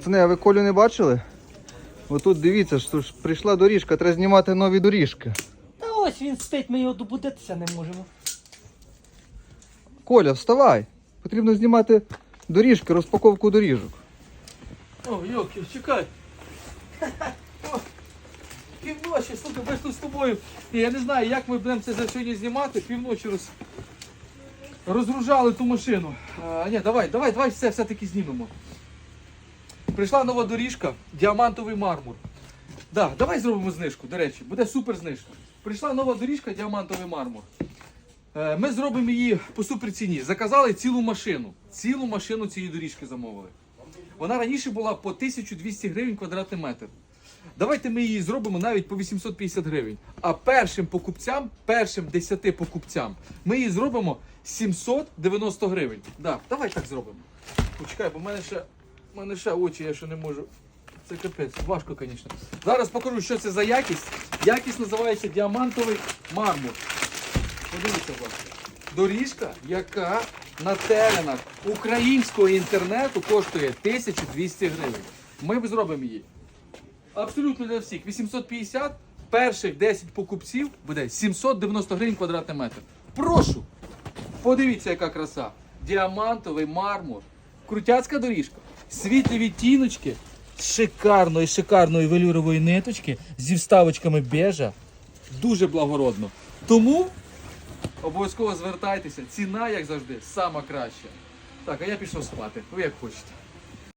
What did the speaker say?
Пацани, а ви Колю не бачили? Отут дивіться, що ж прийшла доріжка, треба знімати нові доріжки. Та ось він спить, ми його добудитися не можемо. Коля, вставай! Потрібно знімати доріжки, розпаковку доріжок. О, йоки, чекай. Півночі, слухай, ми тут з тобою. Я не знаю, як ми будемо це за сьогодні знімати. Півночі роз... розгружали ту машину. А, ні, давай, давай, давай все все-таки знімемо. Прийшла нова доріжка, діамантовий мармур. Да, давай зробимо знижку, до речі, буде супер знижка. Прийшла нова доріжка, діамантовий мармур. Е, Ми зробимо її по супер ціні. Заказали цілу машину. Цілу машину цієї доріжки замовили. Вона раніше була по 1200 гривень квадратний метр. Давайте ми її зробимо навіть по 850 гривень. А першим покупцям, першим 10 покупцям, ми її зробимо 790 гривень. Да, давай так зробимо. Почекай, бо в мене ще, в мене ще очі, я ще не можу. Це капець, важко, звісно. Зараз покажу, що це за якість. Якість називається діамантовий мармур. Подивіться, будь ласка. Доріжка, яка на теренах українського інтернету коштує 1200 гривень. Ми зробимо її. Абсолютно для всіх. 850, перших 10 покупців буде 790 гривень квадратний метр. Прошу! Подивіться, яка краса. Діамантовий мармур. Крутяцька доріжка. Світлі відтіночки. Шикарної, шикарної велюрової ниточки зі вставочками бежа. Дуже благородно. Тому обов'язково звертайтеся. Ціна, як завжди, сама краща. Так, а я пішов спати. Ви як хочете.